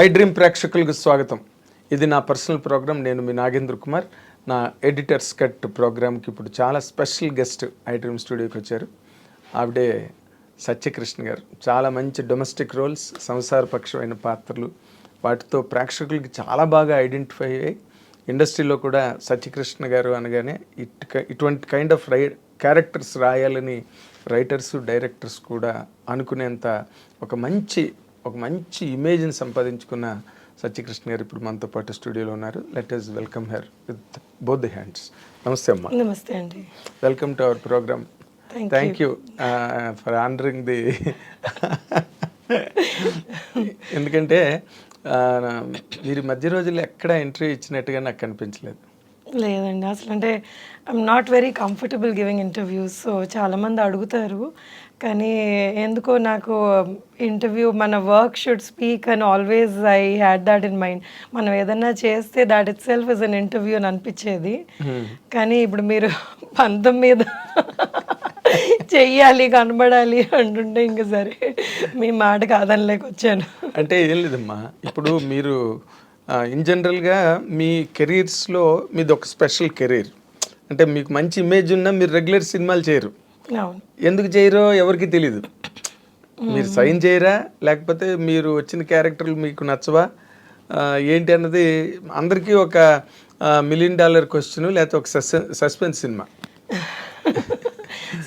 I dream ప్రేక్షకులకు స్వాగతం. ఇది నా పర్సనల్ ప్రోగ్రామ్. నేను మీ నాగేంద్ర కుమార్. నా ఎడిటర్స్ కట్ ప్రోగ్రామ్కి ఇప్పుడు చాలా స్పెషల్ గెస్ట్ ఐ డ్రీమ్ స్టూడియోకి వచ్చారు. ఆవిడే సత్యకృష్ణ గారు. చాలా మంచి డొమెస్టిక్ రోల్స్ సంసారపక్షమైన పాత్రలు వాటితో ప్రేక్షకులకి చాలా బాగా ఐడెంటిఫై అయ్యాయి. ఇండస్ట్రీలో కూడా సత్యకృష్ణ గారు అనగానే ఇట్ ఇటువంటి కైండ్ ఆఫ్ రై క్యారెక్టర్స్ రాయాలని రైటర్స్ డైరెక్టర్స్ కూడా అనుకునేంత ఒక మంచి ఒక మంచి ఇమేజ్ని సంపాదించుకున్న సత్యకృష్ణ గారు ఇప్పుడు మనతో పాటు స్టూడియోలో ఉన్నారు. Let us welcome her with both the hands నమస్తే అమ్మా. నమస్తే అండి. Welcome to our programme thank you for honouring the ఎందుకంటే మీరు ఈ మధ్య రోజుల్లో ఎక్కడ ఇంటర్వ్యూ ఇచ్చినట్టుగా నాకు కనిపించలేదు లేదండి. అసలు అంటే I'm not very comfortable giving interviews so చాలామంది అడుగుతారు. కానీ ఎందుకో నాకు ఇంటర్వ్యూ మన వర్క్ షుడ్ స్పీక్ అని always I had that in mind మనం ఏదన్నా చేస్తే that itself is an interview అని అనిపించేది. కానీ ఇప్పుడు మీరు పంతం మీద చెయ్యాలి కనబడాలి అంటుంటే ఇంక సరే మీ మాట కాదనిలేక వచ్చాను. అంటే ఏం లేదమ్మా. ఇప్పుడు మీరు ఇన్ జనరల్గా మీ కెరీర్స్లో మీది ఒక స్పెషల్ కెరీర్. అంటే మీకు మంచి ఇమేజ్ ఉన్నా మీరు రెగ్యులర్ సినిమాలు చేయరు. ఎందుకు చేయరో ఎవరికి తెలీదు. మీరు సైన్ చేయరా? లేకపోతే మీరు వచ్చిన క్యారెక్టర్లు మీకు నచ్చవా? ఏంటి అన్నది అందరికీ ఒక మిలియన్ డాలర్ క్వశ్చన్ లేకపోతే ఒక సస్పెన్స్ సినిమా.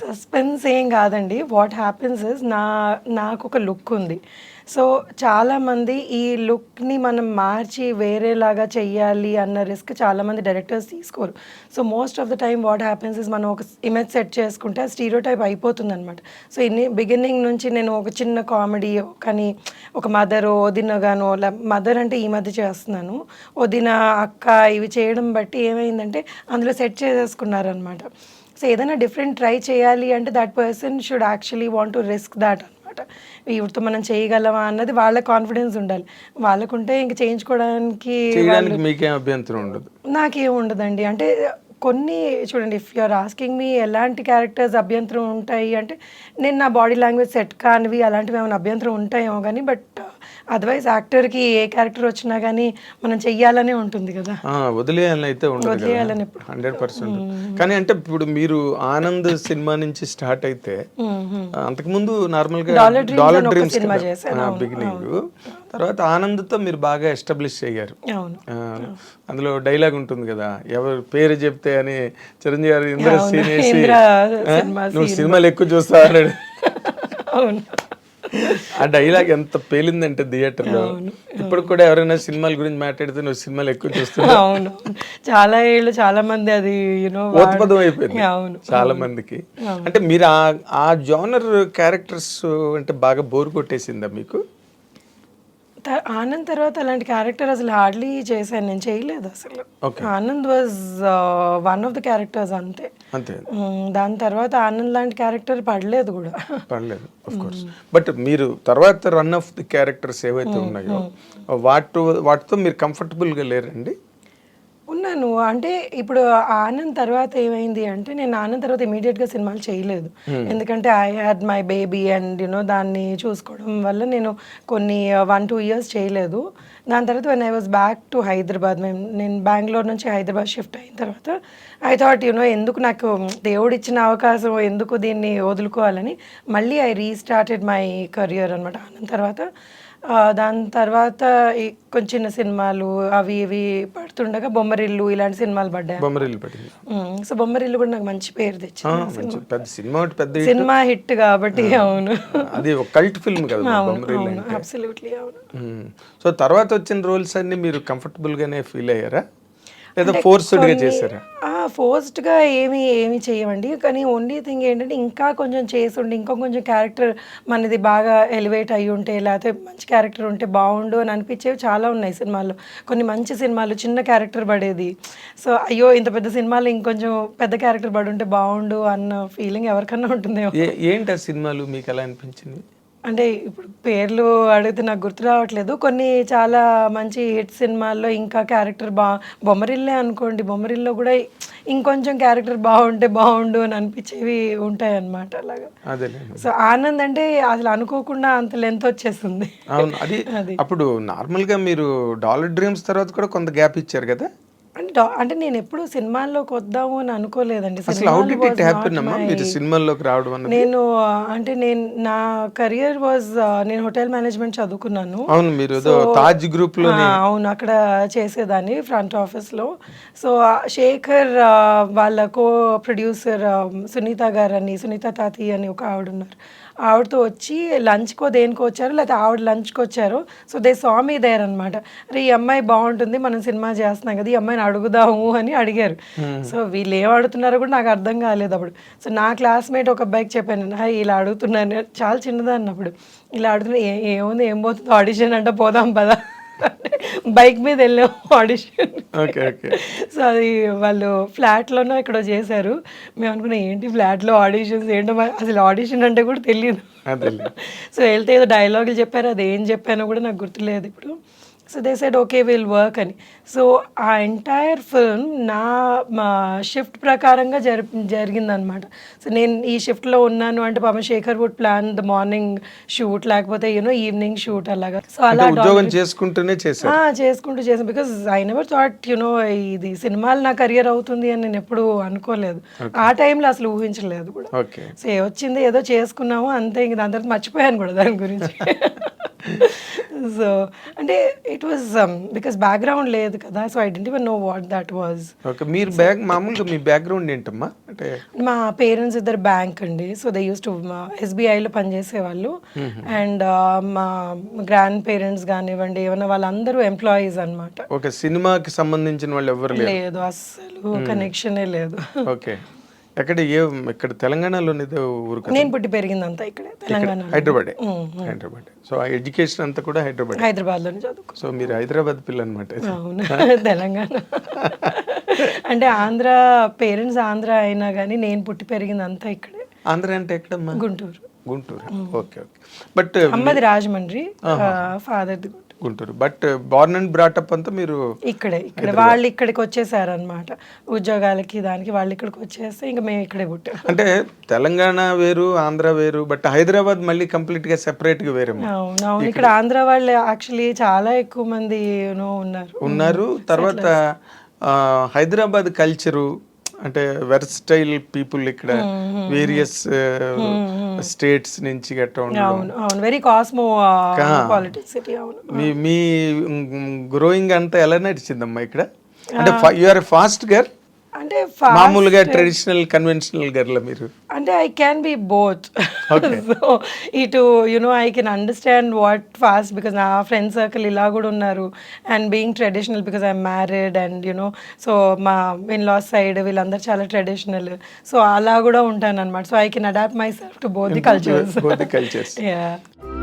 సస్పెన్స్ ఏం కాదండి. వాట్ హ్యాపెన్స్ ఇస్ నా నాకు ఒక లుక్ ఉంది. సో చాలామంది ఈ లుక్ని మనం మార్చి వేరేలాగా చెయ్యాలి అన్న రిస్క్ చాలామంది డైరెక్టర్స్ తీసుకోరు. So most of the time what happens is మనం ఒక ఇమేజ్ సెట్ చేసుకుంటే ఆ స్టీరియో టైప్ అయిపోతుంది అనమాట సో ఇన్ని బిగినింగ్ నుంచి నేను ఒక చిన్న కామెడీ కానీ ఒక మదర్ వదినగానో మదర్ అంటే ఈ మధ్య చేస్తున్నాను. వదిన అక్క ఇవి చేయడం బట్టి ఏమైందంటే అందులో సెట్ చేసేసుకున్నారనమాట సో ఏదైనా డిఫరెంట్ ట్రై చేయాలి అంటే that person should actually want to risk that అనమాట. వీటితో మనం చేయగలమా అన్నది వాళ్ళ కాన్ఫిడెన్స్ ఉండాలి. వాళ్ళకుంటే ఇంక చేయించుకోవడానికి మీకేం అభ్యంతరం ఉండదు. నాకేం ఉండదండి. అంటే కొన్ని చూడండి ఇఫ్ యూఆర్ ఆస్కింగ్ మీ ఎలాంటి క్యారెక్టర్స్ అభ్యంతరం ఉంటాయి అంటే నేను నా బాడీ లాంగ్వేజ్ సెట్ కానివి అలాంటివి ఏమైనా అభ్యంతరం ఉంటాయేమో కానీ బట్ అదర్వైజ్ యాక్టర్కి ఏ క్యారెక్టర్ వచ్చినా కానీ మనం చెయ్యాలనే ఉంటుంది కదా. వదిలేయాలని అయితే వదిలేయాలని. Hundred percent. కానీ అంటే ఇప్పుడు మీరు ఆనంద్ సినిమా నుంచి స్టార్ట్ అయితే అంతకుముందు నార్మల్గా Dollar Dreams dollar dreams beginning తర్వాత ఆనంద్తో మీరు బాగా ఎస్టాబ్లిష్ అయ్యారు. అందులో డైలాగ్ ఉంటుంది కదా ఎవరు పేరు చెప్తే అని చిరంజీవి గారు ఇంద్ర సీన్ వేసి నువ్వు సినిమాలు ఎక్కువ చూస్తావు అన్నాడు అవును. ఆ డైలాగ్ ఎంత పేలిందంటే థియేటర్లో ఇప్పుడు కూడా ఎవరైనా సినిమాల గురించి మాట్లాడితే నువ్వు సినిమాలు ఎక్కువ చూస్తున్నావు అవును. చాలా ఏళ్ళు చాలా మంది అది యూనో ఓతపదం అయిపోయింది. అవును. చాలా మందికి. అంటే మీరు ఆ ఆ జానర్ క్యారెక్టర్స్ అంటే బాగా బోర్ కొట్టేసిందా మీకు? ఆనంద్ తర్వాత అలాంటి క్యారెక్టర్ అసలు హార్డ్లీ చేశాను నేను చేయలేదు అసలు. Anand was one of the characters అంతే. అంతే. దాని తర్వాత ఆనంద్ లాంటి క్యారెక్టర్ పడలేదు కూడా. పర్లేదు ఆఫ్ కోర్స్ బట్ మీరు తర్వాత రన్ ఆఫ్ ది క్యారెక్టర్స్ ఏవైతే ఉన్నాయో వాటి వాటితో మీరు కంఫర్టబుల్గా లేరండి? ఉన్నాను అంటే ఇప్పుడు ఆనంద్ తర్వాత ఏమైంది అంటే నేను ఆనంద్ తర్వాత immediate గా సినిమాలు చేయలేదు. ఎందుకంటే I had my baby and you know దాన్ని చూసుకోవడం వల్ల నేను కొన్ని వన్ టూ ఇయర్స్ చేయలేదు. దాని తర్వాత when I was back to Hyderabad మేము నేను బెంగళూరు నుంచి హైదరాబాద్ షిఫ్ట్ అయిన తర్వాత ఐ థాట్ యూనో ఎందుకు నాకు దేవుడు ఇచ్చిన అవకాశం ఎందుకు దీన్ని వదులుకోవాలని మళ్ళీ ఐ రీస్టార్టెడ్ మై కెరియర్ అనమాట ఆనంద్ తర్వాత ఆ, దాని తర్వాత కొంచెం చిన్న సినిమాలు అవి ఇవి పడుతుండగా బొమ్మరిల్లు ఇలాంటి సినిమాలు పడ్డాయి బొమ్మరిల్లు పట్టింది మ్మ్. సో బొమ్మరిల్లు కూడా నాకు మంచి పేరు తెచ్చింది పెద్ద సినిమా పెద్ద. సినిమా హిట్ కాబట్టి అవును అది ఒక కల్ట్ ఫిల్మ్ కదా అబ్సల్యూట్లీ అవును. సో తర్వాత వచ్చిన రోల్స్ అన్ని మీరు కంఫర్టబుల్ గానే ఫీల్ అయ్యారా లేదా ఫోర్స్డ్గా చేశారా ఫోర్స్డ్గా ఏమి ఏమి చేయమండి. కానీ ఓన్లీ థింగ్ ఏంటంటే ఇంకా కొంచెం చేసి ఉండి ఇంకా కొంచెం క్యారెక్టర్ మనది బాగా ఎలివేట్ అయ్యి ఉంటే లేకపోతే మంచి క్యారెక్టర్ ఉంటే బాగుండు అని అనిపించేవి చాలా ఉన్నాయి సినిమాల్లో. కొన్ని మంచి సినిమాలు చిన్న క్యారెక్టర్ పడేది. సో అయ్యో ఇంత పెద్ద సినిమాలో ఇంకొంచెం పెద్ద క్యారెక్టర్ పడి ఉంటే బాగుండు అన్న ఫీలింగ్ ఎవరికన్నా ఉంటుందేమో. ఏంటి ఆ సినిమాలు? మీకు ఎలా అనిపించింది? అంటే ఇప్పుడు పేర్లు అడిగితే నాకు గుర్తు రావట్లేదు. కొన్ని చాలా మంచి హిట్ సినిమాల్లో ఇంకా క్యారెక్టర్ బా బొమ్మరిల్లే అనుకోండి. బొమ్మరిల్లో కూడా ఇంకొంచెం క్యారెక్టర్ బాగుంటే బాగుండు అని అనిపించేవి ఉంటాయి అన్నమాట అలాగా సో ఆనంద్ అంటే అసలు అనుకోకుండా అంత లెంత్ వచ్చేస్తుంది అవును. అది అది. అప్పుడు నార్మల్గా మీరు డాలర్ డ్రీమ్స్ తర్వాత కూడా కొంత గ్యాప్ ఇచ్చారు కదా? అంటే నేను ఎప్పుడు సినిమాల్లోకి వద్దాము అని అనుకోలేదండి. అసలు హౌ సినిమాలు did was it happen not అమ్మా? my- మీరు సినిమాల్లోకి రావడం అన్నది? నేను అంటే నేను నా కెరియర్ వాజ్ నేను హోటల్ మేనేజ్మెంట్ చదువుకున్నాను. అవును మీరు ఏదో తాజ్ గ్రూప్లో అవును అక్కడ చేసేదాన్ని ఫ్రంట్ ఆఫీస్లో సో ఆ, శేఖర్ వాళ్ళ కో ప్రొడ్యూసర్ సునీత గారు అని సునీత తాతి అని ఒక ఆవిడ ఉన్నారు. ఆవిడతో వచ్చి లంచ్కో దేనికో వచ్చారు లేకపోతే ఆవిడ లంచ్కి వచ్చారు. సో దే స్వామి దేర్ అనమాట అరే ఈ అమ్మాయి బాగుంటుంది మనం సినిమా చేస్తున్నాం కదా ఈ అమ్మాయిని అడుగుదాము అని అడిగారు. సో వీళ్ళు ఏం అడుగుతున్నారో కూడా నాకు అర్థం కాలేదు అప్పుడు. సో నా క్లాస్మేట్ ఒక అబ్బాయికి చెప్పాను "హాయ్, ఇలా అడుగుతున్నాను. చాలా చిన్నదాన్ని అప్పుడు. ఇలా అడుగుతున్నా "ఏ- ఏముంది ఏం పోతుంది ఆడిషన్ అంటే పోదాం పదా. బైక్ మీద వెళ్ళాం ఆడిషన్. Okay okay. సో అది వాళ్ళు ఫ్లాట్లోనో ఇక్కడ చేశారు. మేము అనుకున్నాం ఏంటి ఫ్లాట్లో ఆడిషన్స్? ఏంటో అసలు ఆడిషన్ అంటే కూడా తెలియదు సో వెళ్తే ఏదో డైలాగులు చెప్పారు అది ఏం చెప్పానో కూడా నాకు గుర్తులేదు ఇప్పుడు. So they side okay will work అని. సో ఆ ఎంటైర్ ఫిల్మ్ నా మా షిఫ్ట్ ప్రకారంగా జరి జరిగిందనమాట. సో నేను ఈ షిఫ్ట్లో ఉన్నాను అంటే పాపం Shekhar would plan the morning shoot లేకపోతే యూనో ఈవినింగ్ షూట్ అలాగా. సో అలా ఉద్యోగం చేసుకుంటూనే ఆ, చేసుకుంటూ చేసాను because I never thought you know ఇది సినిమాలు నా కెరియర్ అవుతుంది అని నేను ఎప్పుడు అనుకోలేదు. ఆ టైంలో అసలు ఊహించలేదు కూడా. సో ఏ వచ్చింది ఏదో చేసుకున్నాము అంతే ఇంక దాని తర్వాత మర్చిపోయాను కూడా దాని గురించి. సో అంటే ఇట్ వాజ్ బికాస్ బ్యాక్గ్రౌండ్ లేదు కదా so I didn't even know what that was okay మీరు బ్యాగ్ మామూలుగా మీ బ్యాక్గ్రౌండ్ ఏంటమ్మా? అంటే మా పేరెంట్స్ ఇద్దరు బ్యాంక్ అండి సో దే యూస్ టు ఎస్బీఐలో పనిచేసేవాళ్ళు. అండ్ మా గ్రాండ్ పేరెంట్స్ కానివ్వండి ఏమైనా వాళ్ళందరూ ఎంప్లాయీస్ అన్నమాట. ఒక సినిమాకి సంబంధించిన వాళ్ళు ఎవరు లేదు అస్సలు కనెక్షనే లేదు. ఓకే ఎక్కడ ఏ ఇక్కడ తెలంగాణలోనిదో ఊరు నేను పుట్టి పెరిగిందంతా ఇక్కడే తెలంగాణ హైదరాబాదే. హైదరాబాద్. సో ఆ ఎడ్యుకేషన్ అంతా కూడా హైదరాబాద్. హైదరాబాద్లోనే చదువుకో సో మీరు హైదరాబాద్ పిల్ల అనమాట అవును తెలంగాణ. అంటే ఆంధ్ర పేరెంట్స్ ఆంధ్ర అయినా కానీ నేను పుట్టి పెరిగిందంతా ఇక్కడే. ఆంధ్ర అంటే ఎక్కడమ్మా? Guntur. Guntur. Okay okay. But అమ్మది Rajahmundry ఫాదర్ది Guntur Guntur but born and brought up అంతా మీరు ఇక్కడే ఇక్కడ. వాళ్ళు ఇక్కడికి వచ్చేసారు అనమాట ఉద్యోగాలకి దానికి వాళ్ళు ఇక్కడికి వచ్చేస్తే ఇంకా మేము ఇక్కడే పుట్టాం. అంటే తెలంగాణ వేరు ఆంధ్ర వేరు బట్ హైదరాబాద్ మళ్ళీ కంప్లీట్గా సెపరేట్గా వేరేమో. అవును ఇక్కడ ఆంధ్ర వాళ్ళు యాక్చువల్లీ చాలా ఎక్కువ మంది ఉన్నారు. ఉన్నారు. తర్వాత హైదరాబాద్ కల్చరు అంటే వెర్స్టైల్ పీపుల్ ఇక్కడ వేరియస్ స్టేట్స్ నుంచి గట్రా ఉండడం అవును అవును. వెరీ కాస్మో మీ మీ గ్రోయింగ్ అంతా ఎలా నడిచిందమ్మా ఇక్కడ? అంటే యూఆర్ ఫాస్ట్ గర్ అంటే మామూలుగా ట్రెడిషనల్ కన్వెన్షనల్ గర్ల మీరు? అంటే I can be both so ఇటు you know I can understand what fast because నా ఫ్రెండ్ సర్కిల్ ఇలా కూడా ఉన్నారు. And being traditional because I'm married and you know so మా ఇన్ లాస్ సైడ్ వీళ్ళందరూ చాలా ట్రెడిషనల్ సో అలా కూడా ఉంటాను అనమాట so I can adapt myself to both the cultures cultures. Yeah